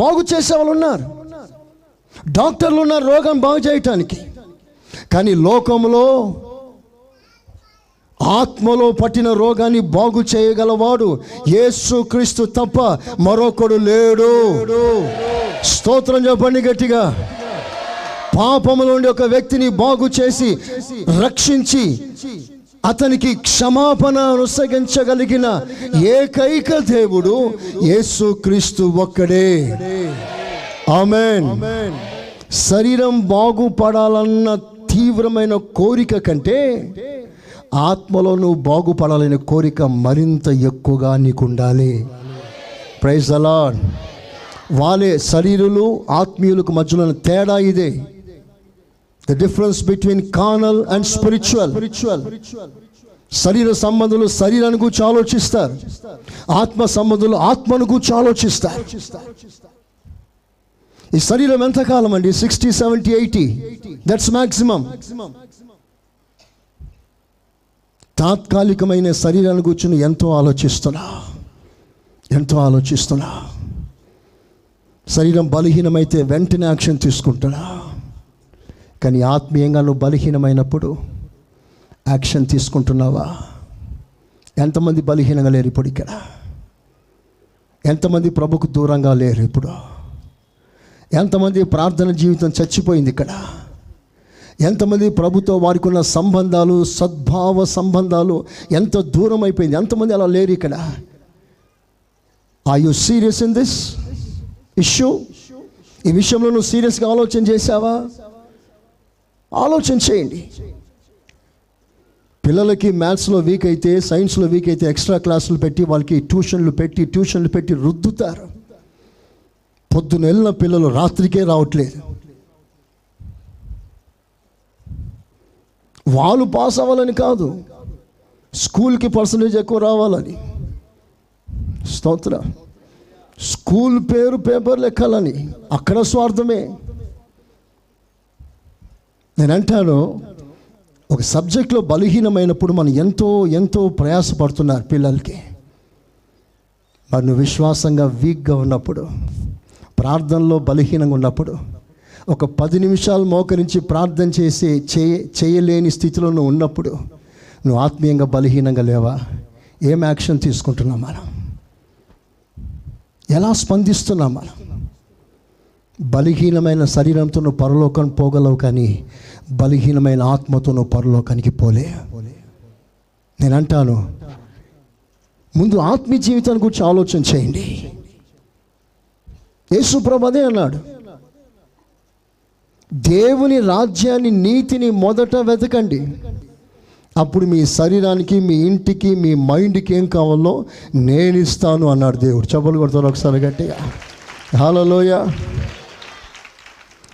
బాగు చేసే వాళ్ళు ఉన్నారు. డాక్టర్లు ఉన్నారు రోగం బాగు చేయటానికి. కానీ లోకంలో ఆత్మలో పట్టిన రోగాన్ని బాగు చేయగలవాడు యేసు క్రీస్తు తప్ప మరొకడు లేడు. స్తోత్రం చెప్పండి గట్టిగా. పాపములో ఉండే ఒక వ్యక్తిని బాగు చేసి రక్షించి అతనికి క్షమాపణ అనుసగించగలిగిన ఏకైక దేవుడు యేసు క్రీస్తు ఒక్కడే. ఆమెన్. శరీరం బాగుపడాలన్న తీవ్రమైన కోరిక కంటే ఆత్మలో నువ్వు బాగుపడాలనే కోరిక మరింత ఎక్కువగా నీకు ఉండాలి ప్రైజ్ అలాడ్ వాళ్ళే శరీరులు ఆత్మీయులకు మధ్యలో తేడా ఇదే. The difference between carnal and spiritual శరీర సంబంధులు శరీరాన్ని గురించి ఆలోచిస్తారు. ఆత్మ సంబంధులు ఆత్మను గురించి ఆలోచిస్తారు. ఈ శరీరం ఎంతకాలం అండి? Sixty seventy eighty that's maximum తాత్కాలికమైన శరీరాన్ని కూర్చుని ఎంతో ఆలోచిస్తున్నా. ఎంతో ఆలోచిస్తున్నా. శరీరం బలహీనమైతే వెంటనే యాక్షన్ తీసుకుంటున్నా కానీ ఆత్మీయంగా నువ్వు బలహీనమైనప్పుడు యాక్షన్ తీసుకుంటున్నావా? ఎంతమంది బలహీనంగా లేరు ఇప్పుడు ఇక్కడ? ఎంతమంది ప్రభుకు దూరంగా లేరు ఇప్పుడు? ఎంతమంది ప్రార్థన జీవితం చచ్చిపోయింది ఇక్కడ? ఎంతమంది ప్రభుతో వారికి ఉన్న సంబంధాలు సద్భావ సంబంధాలు ఎంత దూరం అయిపోయింది ఎంతమంది అలా లేరు ఇక్కడ? I you serious in this issue ఈ విషయంలో నువ్వు సీరియస్గా ఆలోచన చేశావా? ఆలోచన చేయండి పిల్లలకి మ్యాథ్స్లో వీక్ అయితే సైన్స్లో వీక్ అయితే ఎక్స్ట్రా క్లాసులు పెట్టి వాళ్ళకి ట్యూషన్లు పెట్టి ట్యూషన్లు పెట్టి రుద్దుతారు. పొద్దున వెళ్ళిన పిల్లలు రాత్రికే రావట్లేదు. వాళ్ళు పాస్ అవ్వాలని కాదు. స్కూల్కి పర్సంటేజ్ ఎక్కువ రావాలని. స్తోత్ర. స్కూల్ పేరు పేపర్లు ఎక్కాలని అక్కడ స్వార్థమే. నేను అంటాను ఒక సబ్జెక్ట్లో బలహీనమైనప్పుడు మనం ఎంతో ఎంతో ప్రయాసపడుతున్నారు పిల్లలకి. మరి నువ్వు విశ్వాసంగా వీక్గా ఉన్నప్పుడు ప్రార్థనలో బలహీనంగా ఉన్నప్పుడు ఒక పది నిమిషాలు మోకరించి ప్రార్థన చేసి చేయ చేయలేని స్థితిలో నువ్వు ఉన్నప్పుడు నువ్వు ఆత్మీయంగా బలహీనంగా లేవా? ఏం యాక్షన్ తీసుకుంటున్నాం మనం? ఎలా స్పందిస్తున్నాం మనం? బలహీనమైన శరీరంతో నువ్వు పరలోకం పోగలవు కానీ బలహీనమైన ఆత్మతో నువ్వు పరలోకానికి పోలే. నేను అంటాను ముందు ఆత్మీయ జీవితాన్ని గురించి ఆలోచన చేయండి. యేసు అన్నాడు. దేవుని రాజ్యాన్ని నీతిని మొదట వెతకండి. అప్పుడు మీ శరీరానికి మీ ఇంటికి మీ మైండ్కి ఏం కావాలో నేను ఇస్తాను అన్నాడు దేవుడు. చెప్పలు కొడతారు ఒకసారి గట్టిగా? హాలలోయ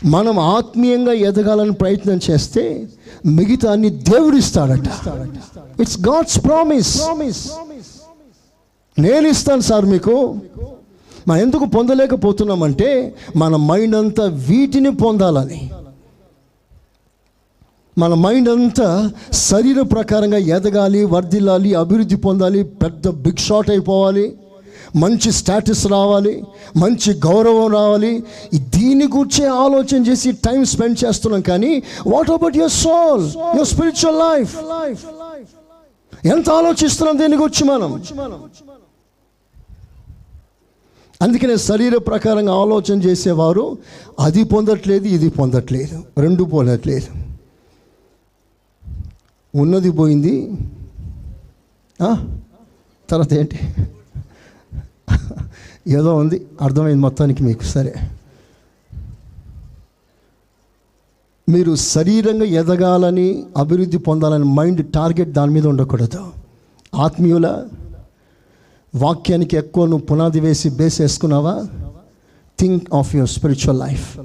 మనం ఆత్మీయంగా ఎదగాలని ప్రయత్నం చేస్తే మిగతా అన్ని దేవుడు ఇస్తాడట ఇట్స్ గాడ్స్ ప్రామిస్ నేను ఇస్తాను సార్ మీకు. మనం ఎందుకు పొందలేకపోతున్నామంటే మన మైండ్ అంతా వీటిని పొందాలని. మన మైండ్ అంతా శరీర ప్రకారంగా ఎదగాలి వర్ధిల్లాలి అభివృద్ధి పొందాలి పెద్ద బిగ్ షాట్ అయిపోవాలి. మంచి స్టాటస్ రావాలి మంచి గౌరవం రావాలి. దీని గురించే ఆలోచన చేసి టైం స్పెండ్ చేస్తున్నాం కానీ what about your soul your spiritual life ఎంత ఆలోచిస్తున్నాం దీని గురించి మనం? అందుకనే శరీర ప్రకారంగా ఆలోచన చేసేవారు అది పొందట్లేదు ఇది పొందట్లేదు రెండు పొందట్లేదు. ఉన్నది పోయింది. తర్వాత ఏంటి? ఏదో ఉంది అర్థమైంది మొత్తానికి మీకు. సరే. మీరు శరీరంగా ఎదగాలని అభివృద్ధి పొందాలని మైండ్ టార్గెట్ దాని మీద ఉండకూడదు. ఆత్మీయుల వాక్యానికి ఎక్కువ నువ్వు పునాది వేసి base వేసుకున్నావా? Think of your spiritual life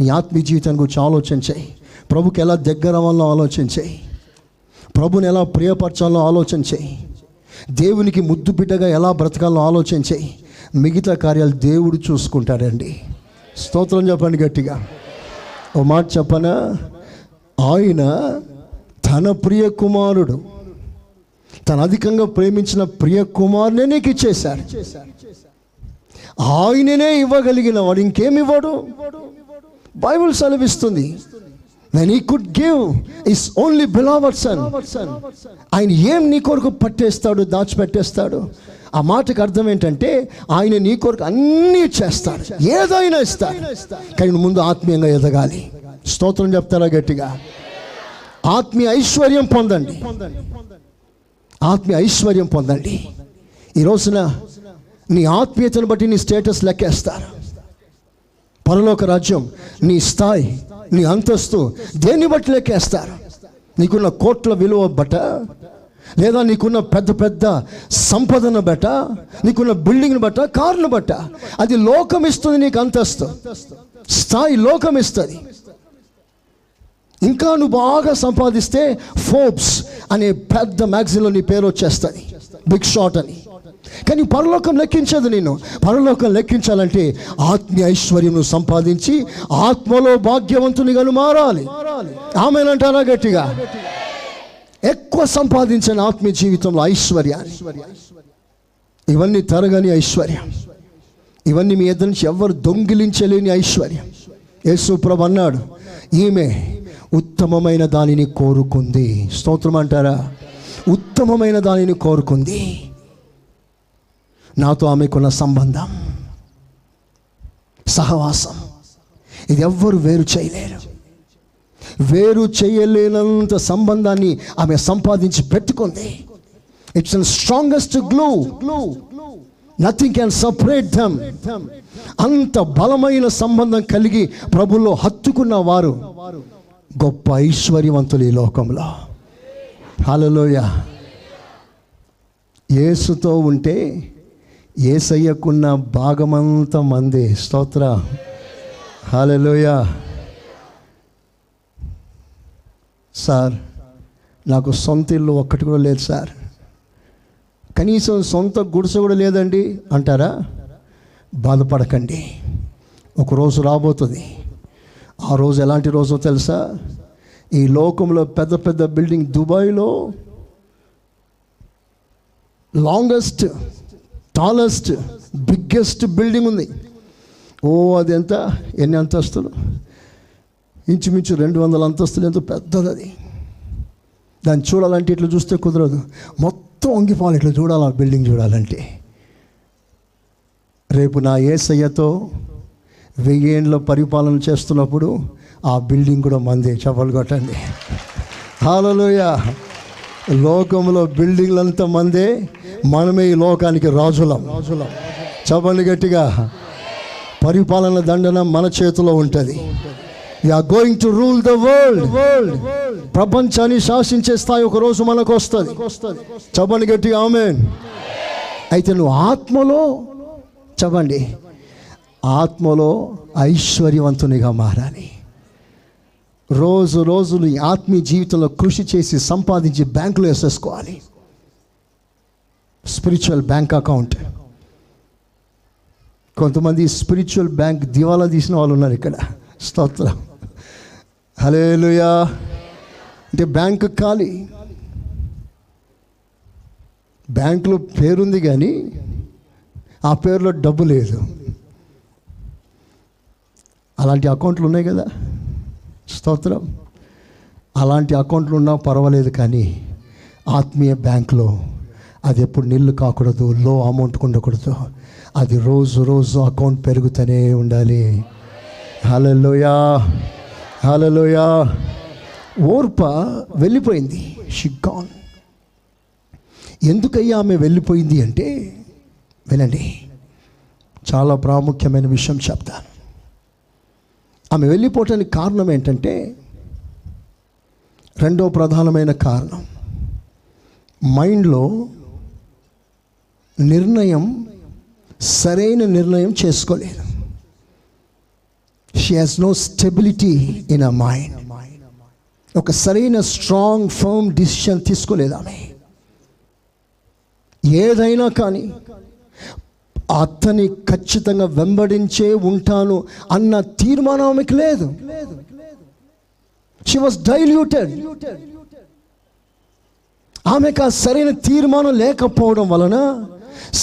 నీ ఆత్మీయ జీవితాన్ని గురించి ఆలోచన చేయి. ప్రభుకి ఎలా దగ్గర అవ్వాలో ఆలోచన చేయి. ప్రభుని ఎలా ప్రియపరచాలో ఆలోచన చేయి. దేవునికి ముద్దు బిడ్డగా ఎలా బ్రతకాలో ఆలోచన చేయి. మిగతా కార్యాలు దేవుడు చూసుకుంటాడండి. స్తోత్రం చెప్పండి గట్టిగా. ఓ మాట చెప్పనా? ఆయన తన ప్రియ కుమారుడు. తను అధికంగా ప్రేమించిన ప్రియ కుమారునే నీకు ఇచ్చేశాడు. ఆయననే ఇవ్వగలిగిన వాడు ఇంకేమి ఇవ్వడు? బైబుల్ సెలవిస్తుంది. వెన్ ఈ కుడ్ గివ్ ఇస్ ఓన్లీ బిలావర్సన్ ఆయన ఏం నీ కొరకు పట్టేస్తాడు దాచిపెట్టేస్తాడు? ఆ మాటకు అర్థం ఏంటంటే ఆయన నీ కొరకు అన్నీ చేస్తాడు. ఏదైనా ఇస్తాడు. కానీ ముందు ఆత్మీయంగా ఎదగాలి. స్తోత్రం చెప్తారా గట్టిగా? ఆత్మీయ ఐశ్వర్యం పొందండి. ఆత్మీయ ఐశ్వర్యం పొందండి. ఈ రోజున నీ ఆత్మీయతను బట్టి నీ స్టేటస్ లెక్కేస్తారు. పరలోక రాజ్యం నీ స్థాయి నీ అంతస్తు దేన్ని బట్టి లెక్కేస్తారు? నీకున్న కోట్ల విలువ బట్ట లేదా నీకున్న పెద్ద పెద్ద సంపదను బట్ట నీకున్న బిల్డింగ్ను బట్ట కారును బట్ట. అది లోకం ఇస్తుంది నీకు అంతస్తు. స్థాయి లోకం ఇస్తుంది ఇంకా నువ్వు బాగా సంపాదిస్తే ఫోర్బ్స్ అనే పెద్ద మ్యాగజైన్లో నీ పేరు వచ్చేస్తుంది. బిగ్ షాట్ అని. కానీ పరలోకం లెక్కించదు నేను పరలోకం లెక్కించాలంటే ఆత్మీయ ఐశ్వర్యం సంపాదించి ఆత్మలో భాగ్యవంతునిగాను మారాలి. ఆమెనంటారా గట్టిగా? ఎక్కువ సంపాదించిన ఆత్మీయ జీవితంలో ఐశ్వర్యాన్ని ఇవన్నీ తరగని ఐశ్వర్యం. ఇవన్నీ మీ ఎదురు నుంచి ఎవరు దొంగిలించలేని ఐశ్వర్యం. యేసు ప్రభు అన్నాడు ఈమె ఉత్తమమైన దానిని కోరుకుంది. స్తోత్రం అంటారా? ఉత్తమమైన దానిని కోరుకుంది. నాతో ఆమెకున్న సంబంధం సహవాసం ఇది ఎవ్వరు వేరు చేయలేరు. వేరు చేయలేనంత సంబంధాన్ని ఆమె సంపాదించి పెట్టుకుంది. It's an strongest glue glue nothing can separate them అంత బలమైన సంబంధం కలిగి ప్రభుల్లో హత్తుకున్న వారు గొప్ప ఐశ్వర్యవంతులు ఈ లోకంలో. హలోయ యేసుతో ఉంటే ఏసయ్యకున్న భాగమంత మంది. స్తోత్ర. హలోయ సార్ నాకు సొంత ఇల్లు ఒక్కటి కూడా లేదు సార్. కనీసం సొంత గుడిసె కూడా లేదండి అంటారా? బాధపడకండి. ఒక రోజు రాబోతుంది. ఆ రోజు ఎలాంటి రోజో తెలుసా? ఈ లోకంలో పెద్ద పెద్ద బిల్డింగ్ దుబాయ్లో లాంగెస్ట్ టాలెస్ట్ బిగ్గెస్ట్ బిల్డింగ్ ఉంది. ఓ అది ఎంత ఎన్ని అంతస్తులు? ఇంచుమించు రెండు వందల అంతస్తులు ఎంతో పెద్దది అది. దాన్ని చూడాలంటే ఇట్లా చూస్తే కుదరదు. మొత్తం వంగిపోవాలి ఇట్లా చూడాలి ఆ బిల్డింగ్ చూడాలంటే. రేపు నా ఏసయ్యతో వెయ్యేండ్ల పరిపాలన చేస్తున్నప్పుడు ఆ బిల్డింగ్ కూడా మంది చెప్పలు కొట్టండి. హాలలోయ లోకంలో బిల్డింగ్లంతా మందే మనమే ఈ లోకానికి రాజులం. రాజులం చెప్పండి గట్టిగా. పరిపాలన దండన మన చేతిలో ఉంటుంది. Are going to rule the world world ప్రపంచాన్ని శాసించే స్థాయి ఒక రోజు మనకు వస్తుంది. చెప్పండి గట్టిగా ఆమె అయితే నువ్వు ఆత్మలో చెప్పండి ఆత్మలో ఐశ్వర్యవంతునిగా మారాలి. రోజు రోజులు ఈ ఆత్మీయ జీవితంలో కృషి చేసి సంపాదించి బ్యాంకులో వేసేసుకోవాలి. Spiritual bank account. కొంతమంది స్పిరిచువల్ బ్యాంక్ దివాలా తీసిన వాళ్ళు ఉన్నారు ఇక్కడ. స్తోత్రం. హలేలుయా అంటే బ్యాంక్ ఖాళీ. బ్యాంకులో పేరుంది కానీ ఆ పేరులో డబ్బు లేదు. అలాంటి అకౌంట్లు ఉన్నాయి కదా? స్తోత్రం. అలాంటి అకౌంట్లు ఉన్నా పర్వాలేదు కానీ ఆత్మీయ బ్యాంకులో అది ఎప్పుడు నీళ్ళు కాకూడదు లో అమౌంట్ ఉండకూడదు. అది రోజు రోజు అకౌంట్ పెరుగుతూనే ఉండాలి. హలో లోయా హలోయా ఓర్ప వెళ్ళిపోయింది. షిగ్గాన్ ఎందుకయ్యా ఆమె వెళ్ళిపోయింది అంటే వినండి చాలా ప్రాముఖ్యమైన విషయం చెప్తాను. ఆమె వెళ్ళిపోవటానికి కారణం ఏంటంటే రెండో ప్రధానమైన కారణం మైండ్లో నిర్ణయం సరైన నిర్ణయం చేసుకోలేదు she has no stability in a mind ఒక సరైన స్ట్రాంగ్ ఫర్మ్ డిసిషన్ తీసుకోలేదు ఆమె. ఏదైనా కానీ అతని ఖచ్చితంగా వెంబడించే ఉంటాను అన్న తీర్మానం ఆమెకు లేదు. షీ వాస్ డైల్యూటెడ్ ఆమెకు ఆ సరైన తీర్మానం లేకపోవడం వలన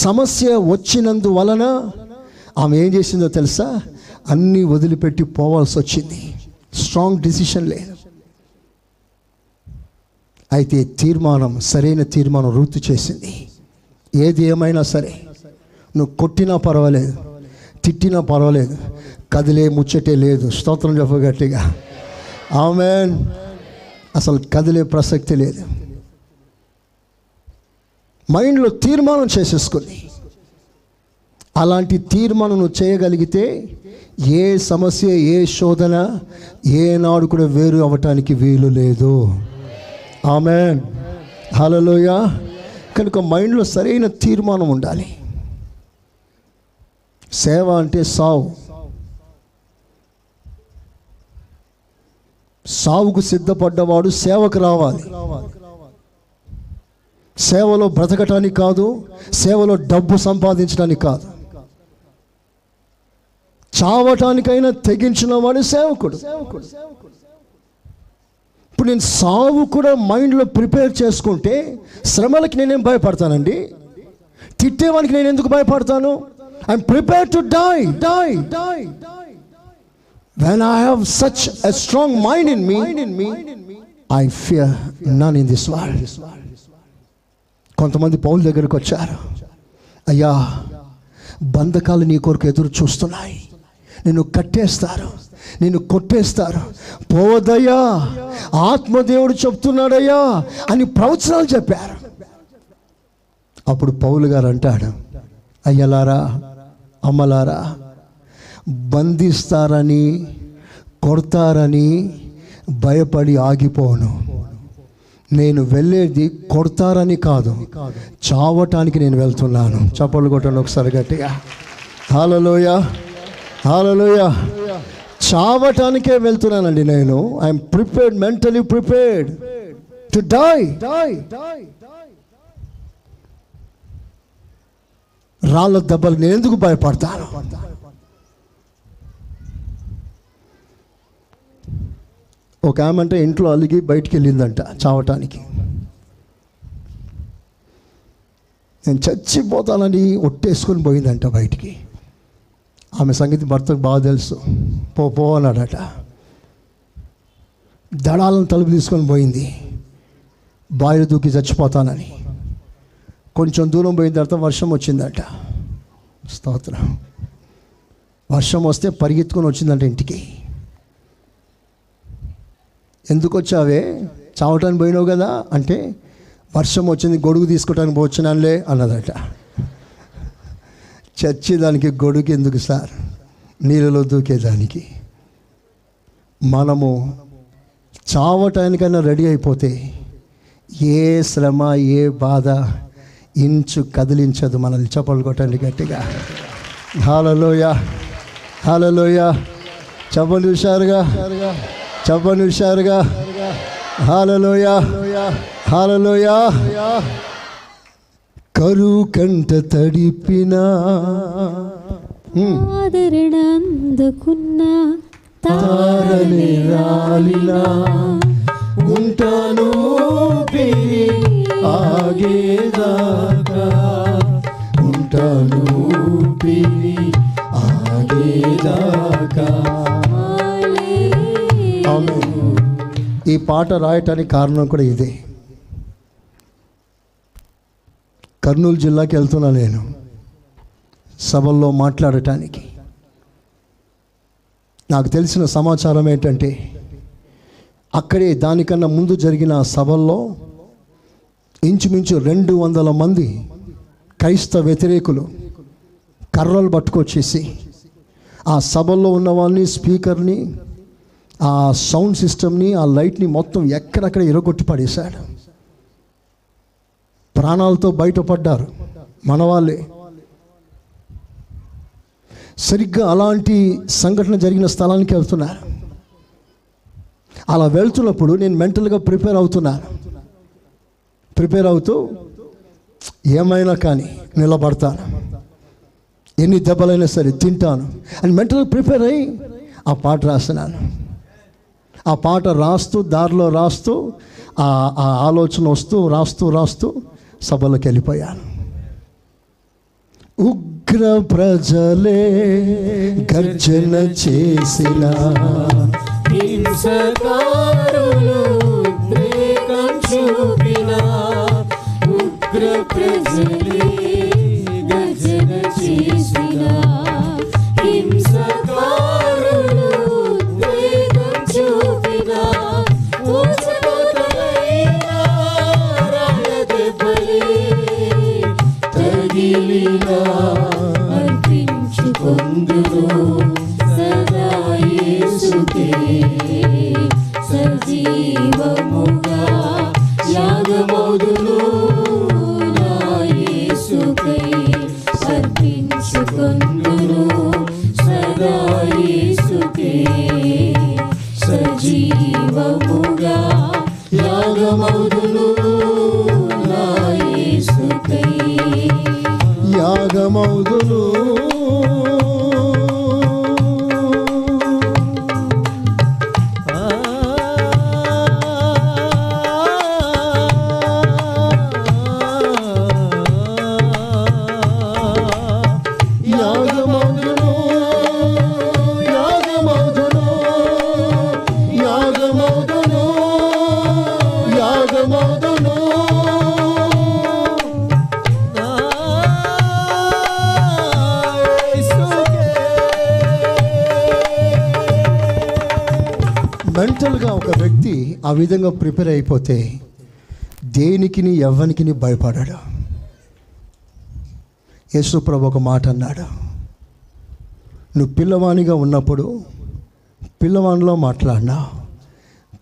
సమస్య వచ్చినందు వలన ఆమె ఏం చేసిందో తెలుసా? అన్నీ వదిలిపెట్టి పోవాల్సి వచ్చింది. స్ట్రాంగ్ డిసిషన్ లేదు అయితే తీర్మానం సరైన తీర్మానం రూతు చేసింది. ఏది ఏమైనా సరే నువ్వు కొట్టినా పర్వాలేదు తిట్టినా పర్వాలేదు కదిలే ముచ్చటే లేదు. స్తోత్రం చెప్పగట్టిగా ఆమె అసలు కదిలే ప్రసక్తి లేదు. మైండ్లో తీర్మానం చేసేసుకుంది. అలాంటి తీర్మానం నువ్వు చేయగలిగితే ఏ సమస్య ఏ శోధన ఏనాడు కూడా వేరు అవ్వటానికి వీలు లేదు. ఆమె హలోయ కనుక మైండ్లో సరైన తీర్మానం ఉండాలి. సేవ అంటే సావు. సావుకు సిద్ధపడ్డవాడు సేవకు రావాలి. సేవలో బ్రతకటానికి కాదు సేవలో డబ్బు సంపాదించడానికి కాదు. చావటానికైనా తెగించిన వాడు సేవకుడు. సేవకుడు ఇప్పుడు నేను సావు కూడా మైండ్లో ప్రిపేర్ చేసుకుంటే శ్రమలకి నేనేం భయపడతానండి? తిట్టేవానికి నేను ఎందుకు భయపడతాను? I'm prepare to die die die when I have such a strong mind in me in me I fear none in this world కొంతమంది పౌల్ దగ్గరికి వచ్చారు. అయ్యా బంధకాలు నీ కొరకు ఎదురు చూస్తున్నాయి. నిన్ను కట్టేస్తారు నిన్ను కొట్టేస్తారు. పోవద్దయ్యా ఆత్మదేవుడు చెప్తున్నాడయ్యా అని ప్రవచనాలు చెప్పారు. అప్పుడు పౌలు గారు అంటాడు అయ్యలారా అమ్మలారా బంధిస్తారని కొడతారని భయపడి ఆగిపోను. నేను వెళ్ళేది కొడతారని కాదు చావటానికి నేను వెళ్తున్నాను. చప్పలు కొట్టండి ఒకసారి గట్టిగా. హాలలోయ హాలలోయ చావటానికే వెళ్తున్నానండి నేను. I'm prepared mentally prepared to die die రాళ్ళ దెబ్బలు నేను ఎందుకు భయపడతాను? ఒక ఆమె అంటే ఇంట్లో అలిగి బయటికి వెళ్ళిందంట చావటానికి. నేను చచ్చిపోతానని ఒట్టేసుకొని పోయిందంట బయటికి. ఆమె సంగతి భర్తకు బాగా తెలుసు. పో పో అన్నాడట. దడాలను తలుపు తీసుకొని పోయింది. బాయిలు దూకి చచ్చిపోతానని. కొంచెం దూరం పోయిన తర్వాత వర్షం వచ్చిందట. స్తోత్రం. వర్షం వస్తే పరిగెత్తుకొని వచ్చిందంట ఇంటికి. ఎందుకు వచ్చావే? చావటానికి పోయినావు కదా? అంటే వర్షం వచ్చింది గొడుగు తీసుకోవటానికి వచ్చినానులే అన్నదట. చచ్చేదానికి గొడుగు ఎందుకు సార్? నీళ్ళలో దూకేదానికి. మనము చావటానికైనా రెడీ అయిపోతే ఏ శ్రమ ఏ బాధ ఇంచు కదిలించదు మనల్ని చప్పలు కొట్టండి గట్టిగా. హాలలోయ హాలలోయ. చెప్పలు హుషారుగా చెప్పలు హుషారుగా హాలలోయ హాలలోయ. కరు కంట తడిపిన. ఆదరణ అందుకున్న తారని రాలినా ఉంటాను ఆగేదాకా. ఉంటాను ఆగేదాకా. ఈ పాట రాయటానికి కారణం కూడా ఇదే. కర్నూలు జిల్లాకి వెళ్తున్నా నేను. సభల్లో మాట్లాడటానికి. నాకు తెలిసిన సమాచారం ఏంటంటే అక్కడే దానికన్నా ముందు జరిగిన సభల్లో ఇంచుమించు రెండు వందల మంది క్రైస్తవ వ్యతిరేకులు కర్రలు పట్టుకొచ్చేసి ఆ సభల్లో ఉన్న వాళ్ళని స్పీకర్ని ఆ సౌండ్ సిస్టమ్ని ఆ లైట్ని మొత్తం ఎక్కడెక్కడ ఇరగొట్టి పడేశాడు. ప్రాణాలతో బయటపడ్డారు మన వాళ్ళే సరిగ్గా అలాంటి సంఘటన జరిగిన స్థలానికి వెళ్తున్నారు. అలా వెళ్తున్నప్పుడు నేను మెంటల్గా ప్రిపేర్ అవుతున్నాను. ప్రిపేర్ అవుతూ ఏమైనా కానీ నిలబడతాను. ఎన్ని దెబ్బలైనా సరే తింటాను. అని మెంటల్గా ప్రిపేర్ అయ్యి ఆ పాట రాస్తున్నాను. ఆ పాట రాస్తూ దారిలో రాస్తూ ఆ ఆ ఆలోచన వస్తూ రాస్తూ రాస్తూ సభలోకి వెళ్ళిపోయాను. ఉగ్ర ప్రజలే గర్జన చేసిన హింసకారులు ఉగ్ర ప్రజలే అర్పించుకొందును సదా సజీవముగా యాగమౌదును యాగమౌదును మెంటల్గా ఒక వ్యక్తి ఆ విధంగా ప్రిపేర్ అయిపోతే దేనికిని ఎవ్వనికిని భయపడాడు. యేసుప్రభు ఒక మాట అన్నాడు. నువ్వు పిల్లవాణిగా ఉన్నప్పుడు పిల్లవానిలో మాట్లాడినా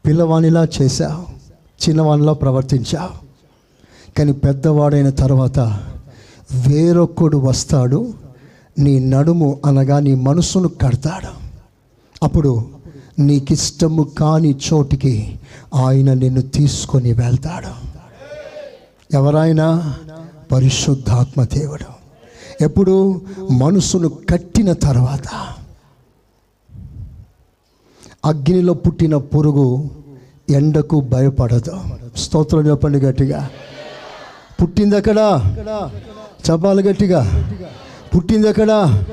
పిల్లవాణిలా చేశావు చిన్నవానిలా ప్రవర్తించావు కానీ పెద్దవాడైన తర్వాత వేరొక్కడు వస్తాడు నీ నడుము అనగా నీ మనసును కడతాడు. అప్పుడు నీకిష్టము కాని చోటికి ఆయన నిన్ను తీసుకొని వెళ్తాడు. ఎవరైనా పరిశుద్ధాత్మ దేవుడు. ఎప్పుడు? మనసును కట్టిన తర్వాత. అగ్నిలో పుట్టిన పురుగు ఎండకు భయపడదు. స్తోత్రం చెప్పండి గట్టిగా. పుట్టింది అక్కడ చెప్పాలి గట్టిగా. పుట్టింది అక్కడ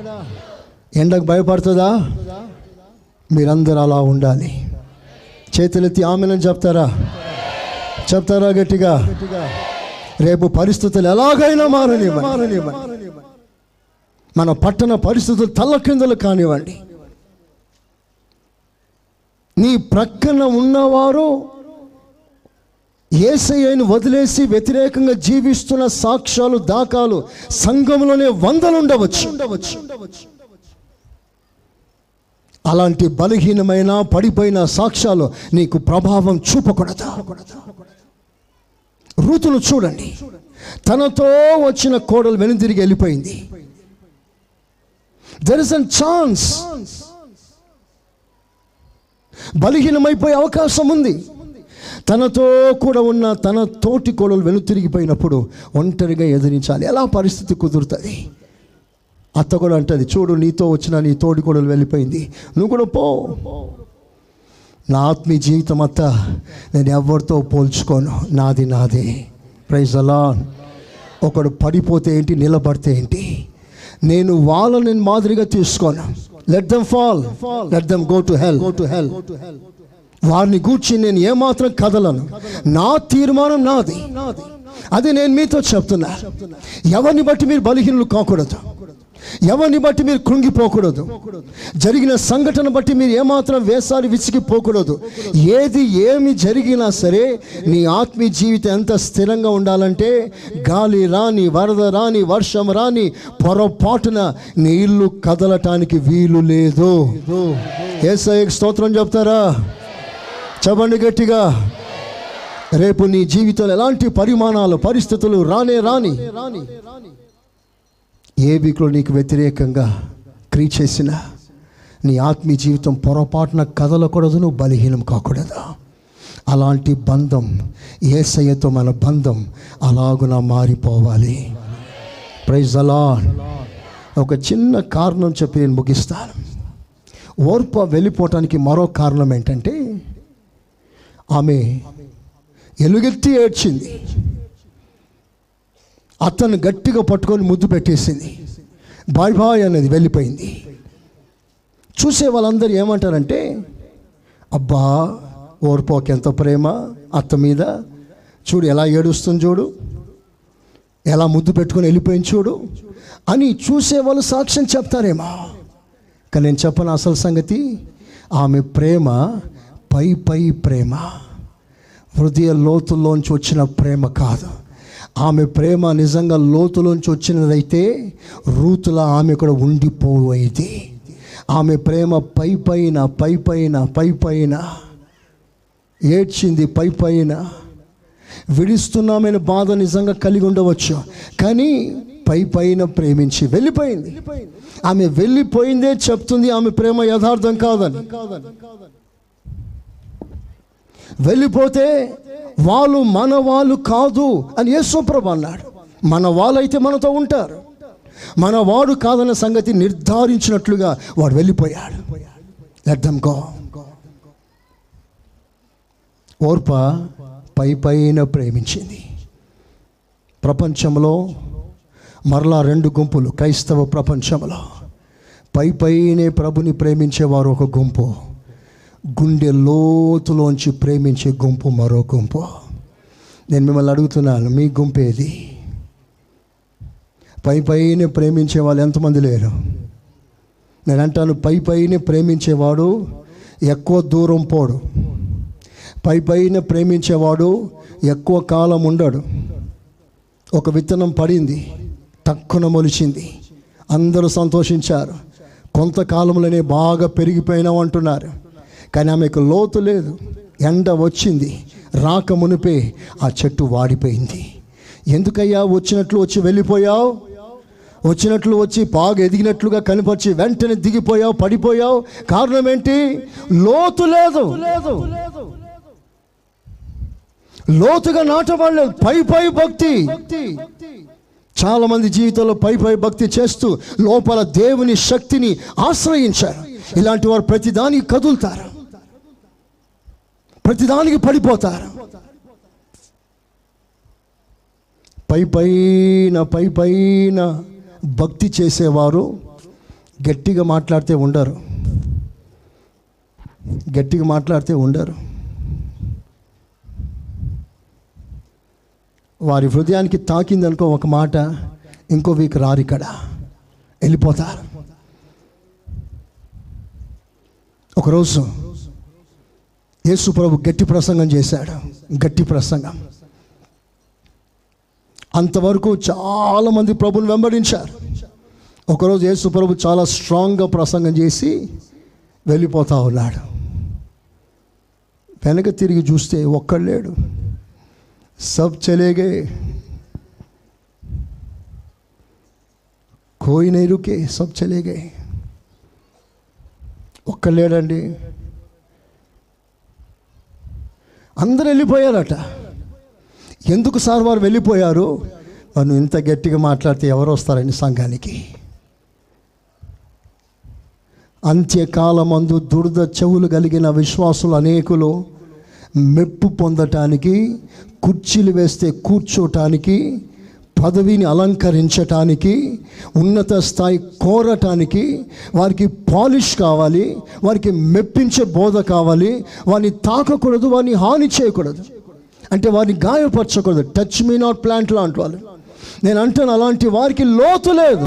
ఎండకు భయపడుతుందా? మీరందరూ అలా ఉండాలి. చేతులెత్తి ఆమెను చెప్తారా? చెప్తారా గట్టిగా? రేపు పరిస్థితులు ఎలాగైనా మారని మన పట్టణ పరిస్థితులు తల్లకిందులు కానివ్వండి. నీ ప్రక్కన ఉన్నవారు ఏసైను వదిలేసి వ్యతిరేకంగా జీవిస్తున్న సాక్ష్యాలు దాఖాలు సంఘంలోనే వందలు ఉండవచ్చు ఉండవచ్చు ఉండవచ్చు అలాంటి బలహీనమైన పడిపోయిన సాక్ష్యాలు నీకు ప్రభావం చూపకూడదు. ఋతును చూడండి. తనతో వచ్చిన కోడలు వెనుదిరిగి వెళ్ళిపోయింది. దెర్ ఇస్ అన్ ఛాన్స్ బలహీనమైపోయే అవకాశం ఉంది. తనతో కూడా ఉన్న తన తోటి కోడలు వెనుతిరిగిపోయినప్పుడు ఒంటరిగా ఎదిరించాలి. ఎలా పరిస్థితి కుదురుతుంది? అత్త కూడా అంటుంది చూడు నీతో వచ్చిన నీ తోటి వెళ్ళిపోయింది. నువ్వు కూడా పో. నా ఆత్మీయ జీవితం అంతా నేను ఎవరితో పోల్చుకోను. నాది నాది. ప్రైజ్ అలా ఒకడు పడిపోతే ఏంటి నిలబడితే ఏంటి? నేను వాళ్ళని మాదిరిగా తీసుకోను. Let them fall let them go to hell go to hell వారిని గూర్చి నేను ఏమాత్రం కదలను. నా తీర్మానం నాది. అది నేను మీతో చెప్తున్నా. ఎవరిని బట్టి మీరు బలహీనులు కాకూడదు. ఎవరిని బట్టి మీరు కృంగిపోకూడదు. జరిగిన సంఘటన బట్టి మీరు ఏమాత్రం వేసారి విసిగిపోకూడదు ఏది ఏమి జరిగినా సరే నీ ఆత్మీయ జీవితం ఎంత స్థిరంగా ఉండాలంటే గాలి రాని వరద రాని వర్షం రాని పొరపాటున నీ ఇల్లు కదలటానికి వీలు లేదు. ఏసఐ స్తోత్రం చెప్తారా? చెప్పండి గట్టిగా. రేపు నీ జీవితంలో ఎలాంటి పరిమాణాలు పరిస్థితులు రానే రాని రాని ఏ వీక్లో నీకు వ్యతిరేకంగా క్రీ చేసిన నీ ఆత్మీయ జీవితం పొరపాటున కదలకూడదు నువ్వు బలహీనం కాకూడదు. అలాంటి బంధం ఏసయ్యతో మన బంధం అలాగున మారిపోవాలి. ప్రైజ్ అలా ఒక చిన్న కారణం చెప్పి నేను ముగిస్తాను. ఓర్ప వెళ్ళిపోవటానికి మరో కారణం ఏంటంటే ఆమె ఎలుగెత్తి ఏడ్చింది. అతను గట్టిగా పట్టుకొని ముద్దు పెట్టేసింది. బాయ్ బాయ్ అనేది వెళ్ళిపోయింది. చూసే వాళ్ళందరూ ఏమంటారంటే అబ్బా ఓర్పోకి ఎంత ప్రేమ అత్త మీద. చూడు ఎలా ఏడుస్తుంది చూడు. ఎలా ముద్దు పెట్టుకొని వెళ్ళిపోయింది చూడు. అని చూసే వాళ్ళు సాక్ష్యం చెప్తారేమో. కానీ నేను చెప్పను అసలు సంగతి ఆమె ప్రేమ పై పై ప్రేమ. హృదయ లోతుల్లోంచి వచ్చిన ప్రేమ కాదు. ఆమె ప్రేమ నిజంగా లోతులోంచి వచ్చినదైతే రూతుల ఆమె కూడా ఉండిపోయేది. ఆమె ప్రేమ పై పైన పై పైన పై పైన. ఏడ్చింది పై పైన. విడిస్తున్నామని బాధ నిజంగా కలిగి ఉండవచ్చు. కానీ పై పైన ప్రేమించి వెళ్ళిపోయింది. ఆమె వెళ్ళిపోయిందే చెప్తుంది ఆమె ప్రేమ యథార్థం కాదని. వెళ్ళిపోతే వాళ్ళు మన వాళ్ళు కాదు అని యేసుప్రభు అన్నాడు. మన వాళ్ళైతే మనతో ఉంటారు. మన వాడు కాదన్న సంగతి నిర్ధారించినట్లుగా వాడు వెళ్ళిపోయాడు. లెట్ దమ్ గో ఓర్ప పై పైన ప్రేమించింది. ప్రపంచంలో మరలా రెండు గుంపులు క్రైస్తవ ప్రపంచంలో. పై పైనే ప్రభుని ప్రేమించేవారు ఒక గుంపు. గుండె లోతులోంచి ప్రేమించే గుంపు మరో గుంపు. నేను మిమ్మల్ని అడుగుతున్నాను మీ గుంపు ఏది? పై పైన ప్రేమించే వాళ్ళు ఎంతమంది లేరు? నేను అంటాను పై పైన ప్రేమించేవాడు ఎక్కువ దూరం పోడు. పై పైన ప్రేమించేవాడు ఎక్కువ కాలం ఉండడు. ఒక విత్తనం పడింది తక్కువ మొలిచింది. అందరూ సంతోషించారు. కొంతకాలంలోనే బాగా పెరిగిపోయినావు అంటున్నారు. కానీ ఆమెకు లోతు లేదు. ఎండ వచ్చింది. రాక మునిపే ఆ చెట్టు వాడిపోయింది. ఎందుకయ్యా వచ్చినట్లు వచ్చి వెళ్ళిపోయావు? వచ్చినట్లు వచ్చి బాగా ఎదిగినట్లుగా కనిపరిచి వెంటనే దిగిపోయావు పడిపోయావు. కారణం ఏంటి? లోతు లేదు. లోతుగా నాటబడలేదు. పై పై భక్తి. చాలా మంది జీవితంలో పై పై భక్తి చేస్తూ లోపల దేవుని శక్తిని ఆశ్రయించారు. ఇలాంటి వారు ప్రతిదానికి కదులుతారు. ప్రతిదానికి పడిపోతారు. పై పైన పై పైన భక్తి చేసేవారు గట్టిగా మాట్లాడితే ఉండరు. గట్టిగా మాట్లాడితే ఉండరు. వారి హృదయానికి తాకిందనుకో ఒక మాట ఇంకో వీక్ రారు ఇక్కడ. వెళ్ళిపోతారు. ఒకరోజు యేసు ప్రభు గట్టి ప్రసంగం చేశాడు. గట్టి ప్రసంగం. అంతవరకు చాలామంది ప్రభుని వెంబడించారు. ఒకరోజు యేసు ప్రభు చాలా స్ట్రాంగ్గా ప్రసంగం చేసి వెళ్ళిపోతా ఉన్నాడు. వెనక తిరిగి చూస్తే ఒక్కళ్ళేడు సబ్ చెలేగే. కోయినైరుకే సబ్ చెలేగే. ఒక్కళ్ళేడండి అందరూ వెళ్ళిపోయారట. ఎందుకు సార్ వారు వెళ్ళిపోయారు? వారు ఇంత గట్టిగా మాట్లాడితే ఎవరు వస్తారండి సంఘానికి? అంత్యకాలమందు దురద చెవులు కలిగిన విశ్వాసులు అనేకులు మెప్పు పొందటానికి కుర్చీలు వేస్తే కూర్చోటానికి పదవిని అలంకరించటానికి ఉన్నత స్థాయి కోరటానికి వారికి పాలిష్ కావాలి వారికి మెప్పించే బోధ కావాలి వారిని తాకకూడదు వారిని హాని చేయకూడదు. అంటే వారిని గాయపరచకూడదు. టచ్ మీ నాట్ ప్లాంట్ లాంటి వాళ్ళు. నేను అంటాను అలాంటి వారికి లోతు లేదు.